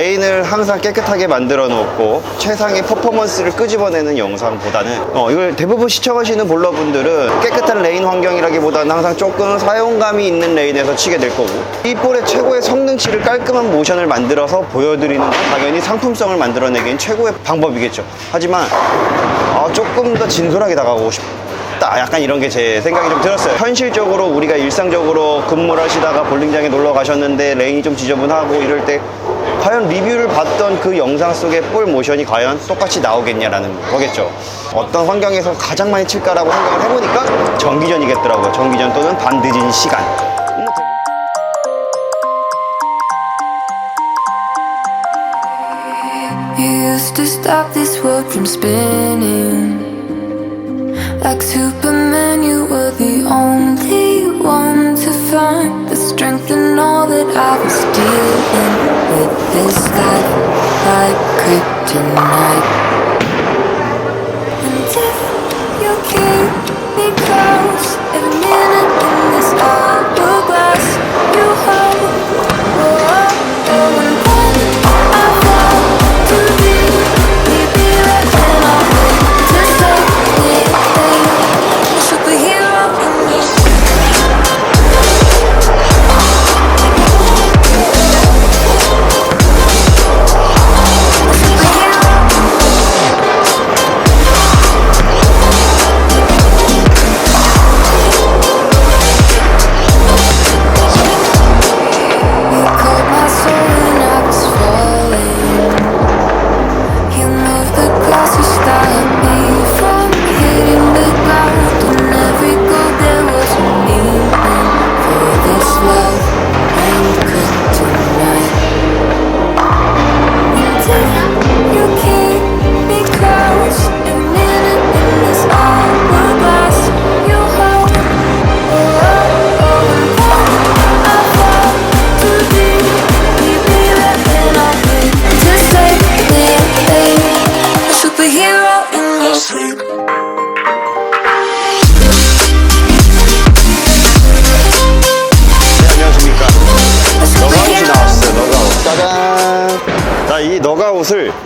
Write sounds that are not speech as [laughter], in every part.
레인을 항상 깨끗하게 만들어 놓고 최상의 퍼포먼스를 끄집어내는 영상보다는 어, 이걸 대부분 시청하시는 볼러분들은 깨끗한 레인 환경이라기보다는 항상 조금 사용감이 있는 레인에서 치게 될 거고 이 볼의 최고의 성능치를 깔끔한 모션을 만들어서 보여드리는 건 당연히 상품성을 만들어내기엔 최고의 방법이겠죠. 하지만 아, 조금 더 진솔하게 다가가고 싶다. 약간 이런 게 제 생각이 좀 들었어요. 현실적으로 우리가 일상적으로 근무를 하시다가 볼링장에 놀러 가셨는데 레인이 좀 지저분하고 이럴 때 과연 리뷰를 봤던 그 영상 속의 볼 모션이 과연 똑같이 나오겠냐라는 거겠죠. 어떤 환경에서 가장 많이 칠까라고 생각을 해보니까 정기전이겠더라고요. 정기전 또는 반늦은 시간. 음. Like Superman, you were the only one to find strength in all that I was dealing with. This life, like kryptonite.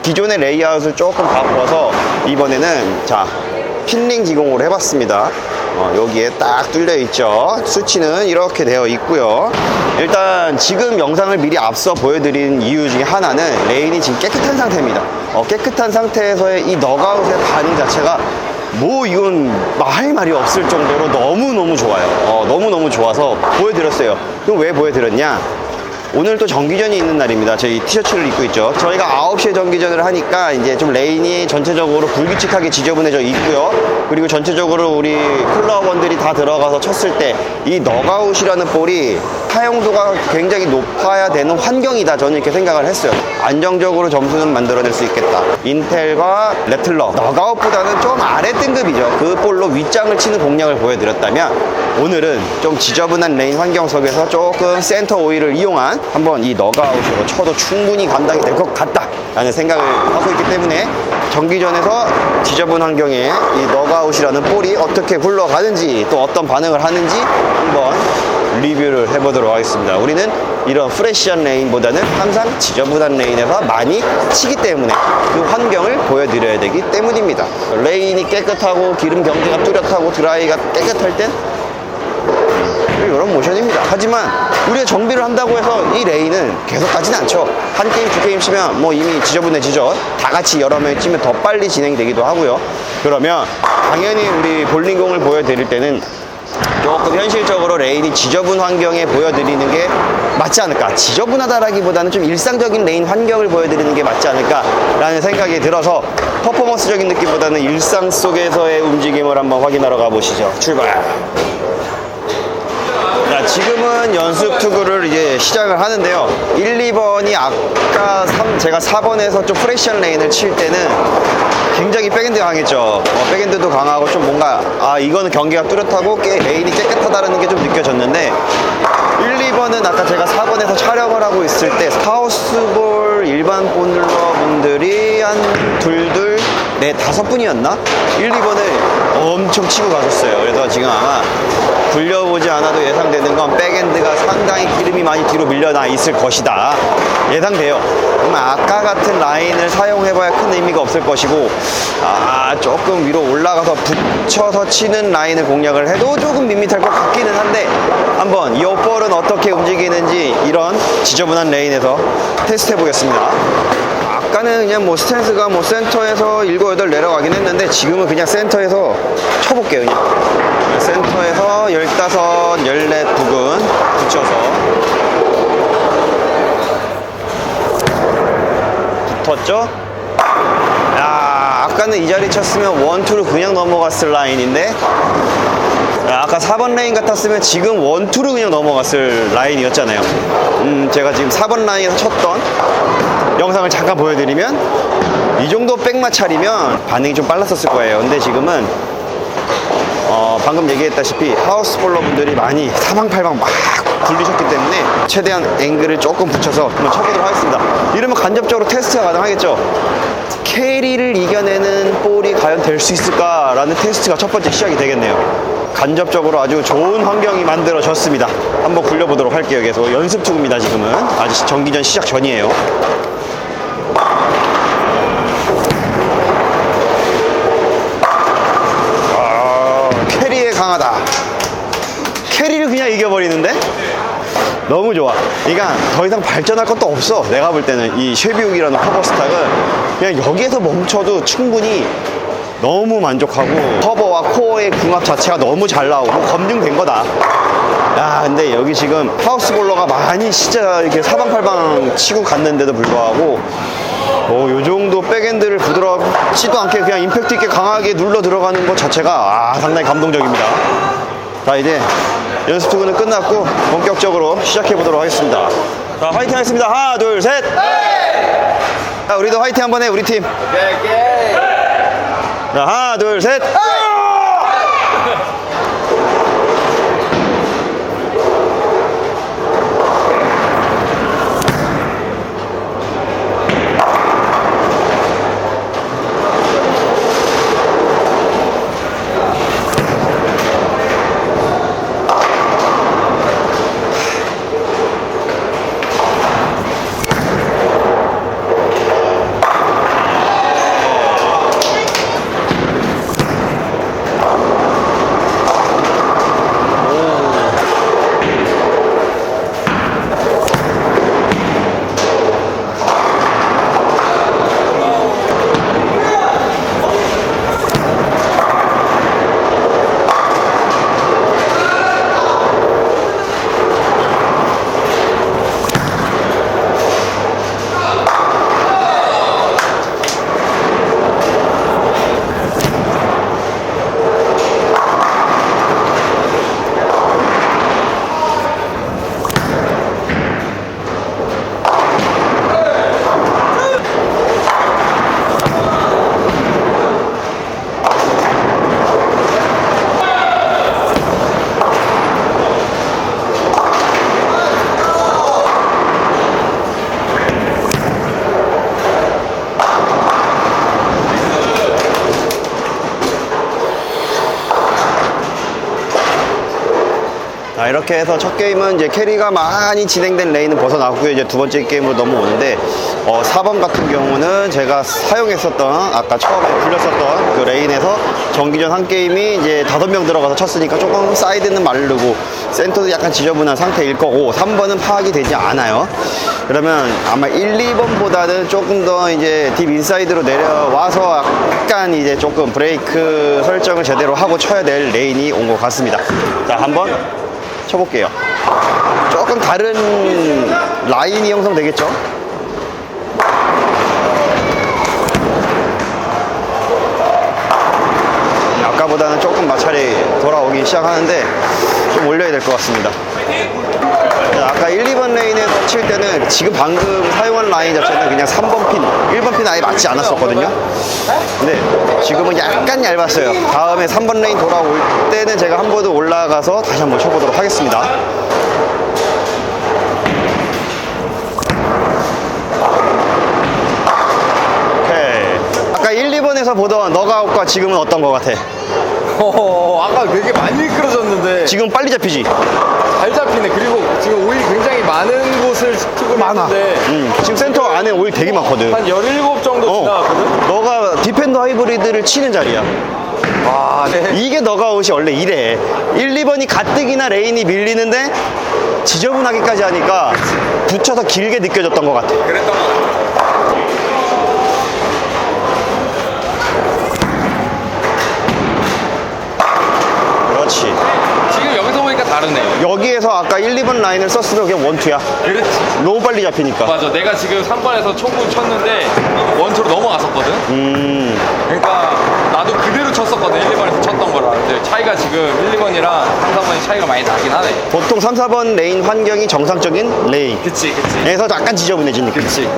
기존의 레이아웃을 조금 바꿔서 이번에는 자, 필링 기공으로 해봤습니다. 어, 여기에 딱 뚫려 있죠. 수치는 이렇게 되어 있고요. 일단 지금 영상을 미리 앞서 보여드린 이유 중에 하나는 레인이 지금 깨끗한 상태입니다. 어, 깨끗한 상태에서의 이 너가웃의 반응 자체가 뭐 이건 할 말이 없을 정도로 너무너무 좋아요. 어, 너무너무 좋아서 보여드렸어요. 그럼 왜 보여드렸냐? 오늘 또 정기전이 있는 날입니다. 저희 티셔츠를 입고 있죠. 저희가 9시에 정기전을 하니까 이제 좀 레인이 전체적으로 불규칙하게 지저분해져 있고요. 그리고 전체적으로 우리 클럽원들이 다 들어가서 쳤을 때 이 너가웃이라는 볼이 사용도가 굉장히 높아야 되는 환경이다. 저는 이렇게 생각을 했어요. 안정적으로 점수는 만들어낼 수 있겠다. 인텔과 레틀러 너가웃보다는 좀 아래 등급이죠. 그 볼로 윗장을 치는 공략을 보여드렸다면 오늘은 좀 지저분한 레인 환경 속에서 조금 센터 오일을 이용한 한번 이 너가웃으로 쳐도 충분히 감당이 될 것 같다 라는 생각을 하고 있기 때문에 정기전에서 지저분 환경에 이 너가웃이라는 볼이 어떻게 굴러가는지 또 어떤 반응을 하는지 한번 리뷰를 해보도록 하겠습니다. 우리는 이런 프레시한 레인보다는 항상 지저분한 레인에서 많이 치기 때문에 그 환경을 보여드려야 되기 때문입니다. 레인이 깨끗하고 기름 경계가 뚜렷하고 드라이가 깨끗할 땐 이런 모션입니다. 하지만 우리가 정비를 한다고 해서 이 레인은 계속 가진 않죠. 한 게임, 두 게임 치면 뭐 이미 지저분해지죠. 다 같이 여러 명이 치면 더 빨리 진행되기도 하고요. 그러면 당연히 우리 볼링공을 보여드릴 때는 조금 현실적으로 레인이 지저분 환경에 보여드리는 게 맞지 않을까. 지저분하다라기보다는 좀 일상적인 레인 환경을 보여드리는 게 맞지 않을까라는 생각이 들어서 퍼포먼스적인 느낌보다는 일상 속에서의 움직임을 한번 확인하러 가보시죠. 출발! 자, 지금은 연습 투구를 이제 시작을 하는데요. 1, 2번이 아까 삼- 제가 4번에서 좀 프레시한 레인을 칠 때는 굉장히 백핸드가 강했죠. 어, 백핸드도 강하고 좀 뭔가, 아, 이거는 경기가 뚜렷하고 깨, 레인이 깨끗하다는 게 좀 느껴졌는데, 1, 2번은 아까 제가 4번에서 촬영을 하고 있을 때, 하우스볼 일반 볼러 분들이 한 둘둘 네 다섯 분이었나? 1, 2번을 엄청 치고 가셨어요. 그래서 지금 아마 굴려보지 않아도 예상되는 건 백엔드가 상당히 기름이 많이 뒤로 밀려나 있을 것이다. 예상돼요. 아까 같은 라인을 사용해봐야 큰 의미가 없을 것이고, 아, 조금 위로 올라가서 붙여서 치는 라인을 공략을 해도 조금 밋밋할 것 같기는 한데, 한번 이 볼은 어떻게 움직이는지 이런 지저분한 레인에서 테스트 해보겠습니다. 아까는 그냥 뭐 스탠스가 뭐 센터에서 7, 8 내려가긴 했는데 지금은 그냥 센터에서 쳐볼게요 그냥. 센터에서 15, 14 부근 붙여서. 붙었죠? 야 아까는 이 자리 쳤으면 원투로 그냥 넘어갔을 라인인데? 야, 아까 4번 레인 같았으면 지금 원투로 그냥 넘어갔을 라인이었잖아요. 음 제가 지금 4번 라인에서 쳤던 영상을 잠깐 보여드리면 이 정도 백마찰이면 반응이 좀 빨랐었을 거예요. 근데 지금은 어, 방금 얘기했다시피 하우스 볼러 분들이 많이 사방팔방 막 굴리셨기 때문에 최대한 앵글을 조금 붙여서 한번 쳐보도록 하겠습니다. 이러면 간접적으로 테스트가 가능하겠죠? 캐리를 이겨내는 볼이 과연 될 수 있을까라는 테스트가 첫 번째 시작이 되겠네요. 간접적으로 아주 좋은 환경이 만들어졌습니다. 한번 굴려보도록 할게요. 계속 연습 투구입니다 지금은. 아직 정기전 시작 전이에요 아, 캐리에 강하다. 캐리를 그냥 이겨버리는데? 너무 좋아. 그러니까 더 이상 발전할 것도 없어. 내가 볼 때는 이 쉐비욱이라는 커버스탁은 그냥 여기에서 멈춰도 충분히 너무 만족하고 커버와 코어의 궁합 자체가 너무 잘 나오고 검증된 거다. 야, 근데 여기 지금 하우스 볼러가 많이 진짜 이렇게 사방팔방 치고 갔는데도 불구하고 어, 요 정도 백엔드를 부드럽지도 않게 그냥 임팩트 있게 강하게 눌러 들어가는 것 자체가 아, 상당히 감동적입니다. 자, 이제 연습 투구는 끝났고 본격적으로 시작해 보도록 하겠습니다. 자, 화이팅 하겠습니다. 하나, 둘, 셋. 자, 우리도 화이팅 한번 해, 우리 팀. 자, 하나, 둘, 셋. 자, 이렇게 해서 첫 게임은 이제 캐리가 많이 진행된 레인은 벗어나고요. 이제 두 번째 게임으로 넘어오는데, 어, 4번 같은 경우는 제가 사용했었던, 아까 처음에 불렸었던 그 레인에서 정기전 한 게임이 이제 다섯 명 들어가서 쳤으니까 조금 사이드는 마르고, 센터도 약간 지저분한 상태일 거고, 3번은 파악이 되지 않아요. 그러면 아마 1, 2번보다는 조금 더 이제 딥 인사이드로 내려와서 약간 이제 조금 브레이크 설정을 제대로 하고 쳐야 될 레인이 온 것 같습니다. 자, 한번 쳐볼게요. 조금 다른 라인이 형성되겠죠? 아까보다는 조금 마찰이 돌아오기 시작하는데 좀 올려야 될 것 같습니다. 자, 아까 1, 2번 레인에서 칠 때는 지금 방금 사용한 라인 자체는 그냥 3번 핀, 1번 핀 아예 맞지 않았었거든요. 근데 지금은 약간 얇았어요. 다음에 3번 레인 돌아올 때는 제가 한 번 더 올라가서 다시 한번 쳐보도록 하겠습니다. 아까 1, 2번에 1번에서 보던 너가웃과 지금은 어떤 것 같아? 어, 아까 되게 많이 미끄러졌는데 지금 빨리 잡히지? 잘 잡히네. 그리고 지금 오일이 굉장히 많은 곳을 투구를 했는데 음, 지금 센터 안에 오일 되게 많거든. 한 17 정도 어, 지나갔거든? 너가 디펜더 하이브리드를 치는 자리야. 아, 네. 이게 너가웃이 원래 이래. 1, 2번이 가뜩이나 레인이 밀리는데 지저분하기까지 하니까 붙여서 길게 느껴졌던 것 같아. 그랬던 것 같아. 그렇지. 지금 여기서 보니까 다르네. 여기에서 아까 1, 2번 라인을 썼으면 그냥 원투야. 그렇지. 너무 빨리 잡히니까. 맞아. 내가 지금 3번에서 초구 쳤는데 원투로 넘어갔었거든. 음, 그러니까 나도 그대로 쳤었거든. 1, 2번에서 쳤던 거라. 근데 차이가 지금 1, 2번이랑 3, 4번이 차이가 많이 나긴 하네. 보통 3, 4번 레인 환경이 정상적인 레인. 그치, 그치. 에서 약간 지저분해지니까. 그치.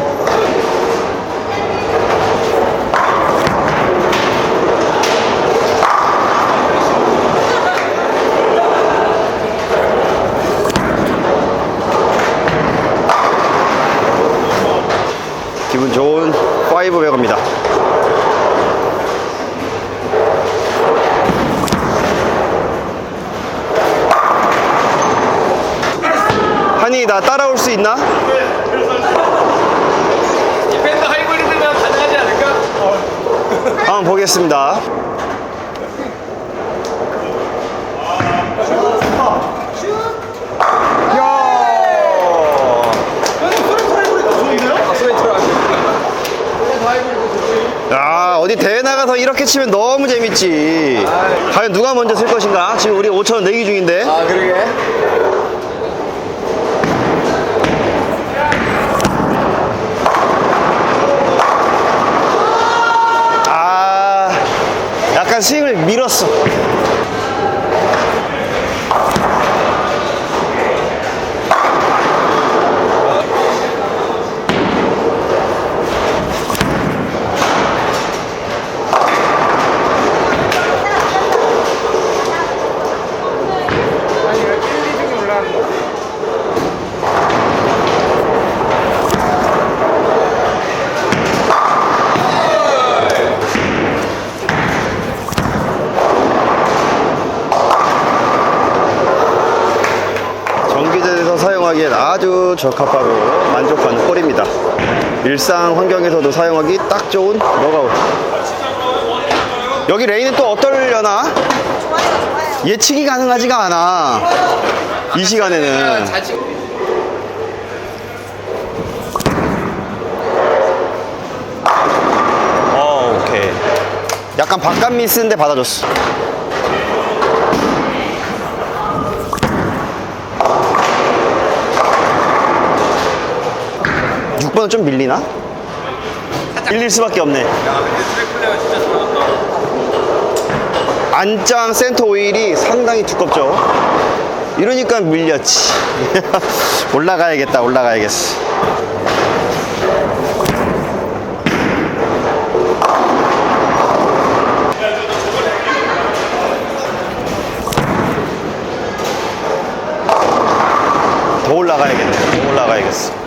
5배거입니다. 한이 나 따라올 수 있나? 디펜더 하이브리드면 가능하지 않을까? 한번 보겠습니다. 아, 스웨이트로 하시 야 어디 대회 나가서 이렇게 치면 너무 재밌지. 과연 누가 먼저 쓸 것인가? 지금 우리 5천 원 내기 중인데. 아, 그러게. 아 약간 스윙을 밀었어. 아니, 왜 1, 2등이 올라가는 거야? 전기전에서 사용하기엔 아주 적합하고 만족하는 홀입니다. 일상 환경에서도 사용하기 딱 좋은 너가웃. 여기 레인은 또 어떨려나? 예측이 가능하지가 않아. 이 시간에는. 어, 오케이. 약간 바깥 미스인데 받아줬어. 6번은 좀 밀리나? 밀릴 수밖에 없네. 안짱 센터 오일이 상당히 두껍죠. 이러니까 밀렸지. [laughs] 올라가야겠다, 올라가야겠어. 더 올라가야겠네, 더 올라가야겠어.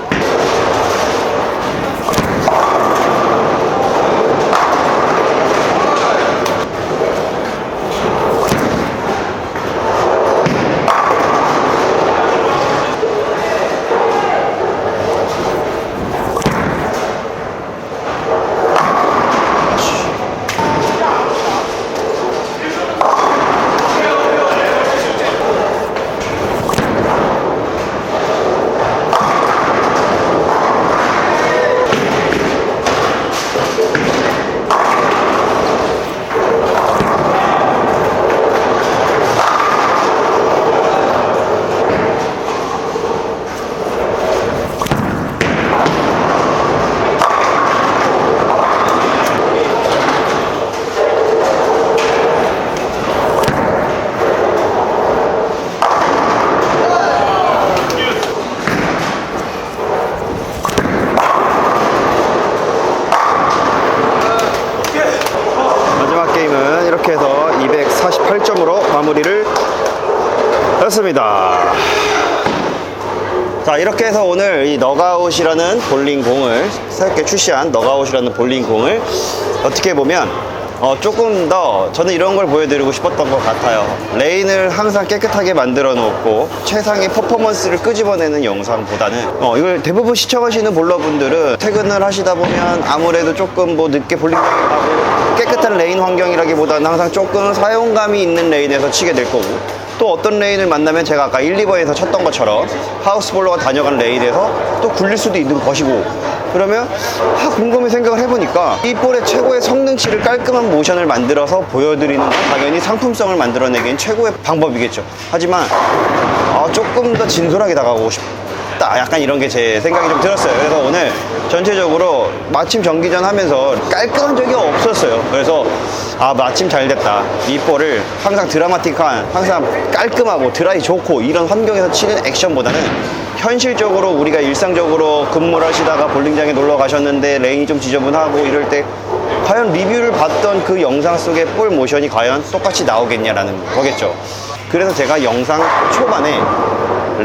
자 이렇게 해서 오늘 이 너가웃이라는 볼링공을 새롭게 출시한 너가웃이라는 볼링공을 어떻게 보면 어, 조금 더 저는 이런 걸 보여드리고 싶었던 것 같아요. 레인을 항상 깨끗하게 만들어 놓고 최상의 퍼포먼스를 끄집어내는 영상보다는 어, 이걸 대부분 시청하시는 볼러분들은 퇴근을 하시다 보면 아무래도 조금 뭐 늦게 볼링장에 가고 깨끗한 레인 환경이라기보다는 항상 조금 사용감이 있는 레인에서 치게 될 거고 또 어떤 레인을 만나면 제가 아까 1, 2번에서 쳤던 것처럼 하우스볼러가 다녀간 레인에서 또 굴릴 수도 있는 것이고 그러면 아, 곰곰이 생각을 해보니까 이 볼의 최고의 성능치를 깔끔한 모션을 만들어서 보여드리는 건 당연히 상품성을 만들어내기엔 최고의 방법이겠죠. 하지만 아, 조금 더 진솔하게 다가가고 싶 다 약간 이런 게 제 생각이 좀 들었어요. 그래서 오늘 전체적으로 마침 정기전 하면서 깔끔한 적이 없었어요. 그래서 아 마침 잘 됐다. 이 볼을 항상 드라마틱한 항상 깔끔하고 드라이 좋고 이런 환경에서 치는 액션보다는 현실적으로 우리가 일상적으로 근무를 하시다가 볼링장에 놀러 가셨는데 레인이 좀 지저분하고 이럴 때 과연 리뷰를 봤던 그 영상 속의 볼 모션이 과연 똑같이 나오겠냐라는 거겠죠. 그래서 제가 영상 초반에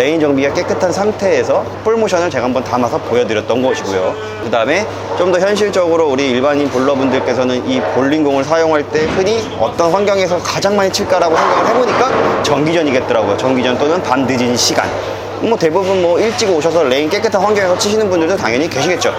레인 정비가 깨끗한 상태에서 볼 모션을 제가 한번 담아서 보여드렸던 것이고요. 그 다음에 좀 더 현실적으로 우리 일반인 볼러분들께서는 이 볼링공을 사용할 때 흔히 어떤 환경에서 가장 많이 칠까라고 생각을 해보니까 정기전이겠더라고요. 정기전 또는 밤 늦은 시간. 뭐 대부분 뭐 일찍 오셔서 레인 깨끗한 환경에서 치시는 분들도 당연히 계시겠죠.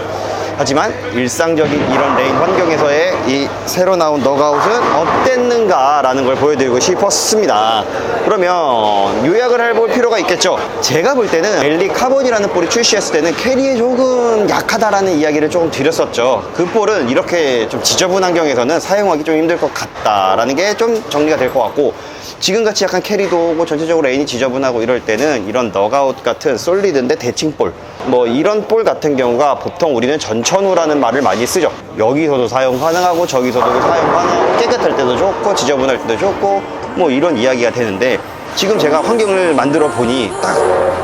하지만 일상적인 이런 레인 환경에서의 이 새로 나온 너가웃은 어땠는가라는 걸 보여드리고 싶었습니다. 그러면 요약을 해볼 필요가 있겠죠. 제가 볼 때는 엘리 카본이라는 볼이 출시했을 때는 캐리에 조금 약하다라는 이야기를 조금 드렸었죠. 그 볼은 이렇게 좀 지저분 환경에서는 사용하기 좀 힘들 것 같다라는 게 좀 정리가 될 것 같고 지금같이 약간 캐리도 오고 전체적으로 레인이 지저분하고 이럴 때는 이런 너가웃 같은 솔리드인데 대칭볼 뭐 이런 볼 같은 경우가 보통 우리는 전 천후라는 말을 많이 쓰죠 여기서도 사용 가능하고 저기서도 사용 가능하고 깨끗할 때도 좋고 지저분할 때도 좋고 뭐 이런 이야기가 되는데 지금 제가 환경을 만들어 보니 딱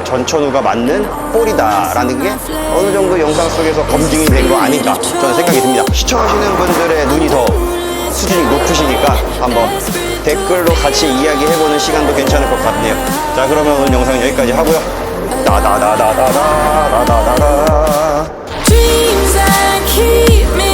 전천후가 맞는 볼이다라는 게 어느 정도 영상 속에서 검증이 된 거 아닌가 저는 생각이 듭니다 시청하시는 분들의 눈이 더 수준이 높으시니까 한번 댓글로 같이 이야기해보는 시간도 괜찮을 것 같네요. 자, 그러면 오늘 영상은 여기까지 하고요. 나다다다다다다다다다. keep me